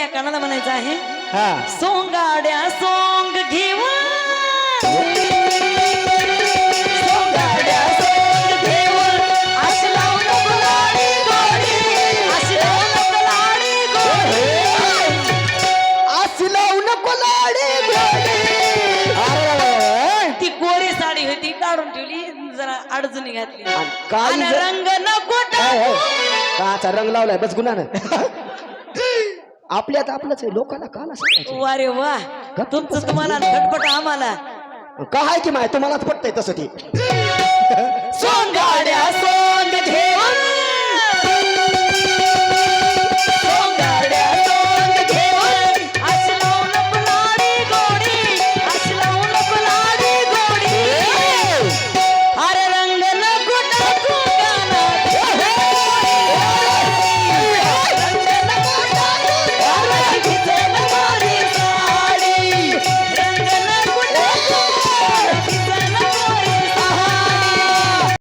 पहिल्या कानाला म्हणायचं आहे? हा. सोंगाड्या सोंग घेऊन. अडचणी घातली. रंग नको. काचा रंग लावलाय बस गुन्हा आपल्यात आपलंच आहे. लोकांना काला सांगायचं वा रे वा. तुमचं तुम्हाला आणि खटपट आम्हाला. काय की माय? तुम्हालाच पटतंय तसं ती. सोंगाड्या सोंग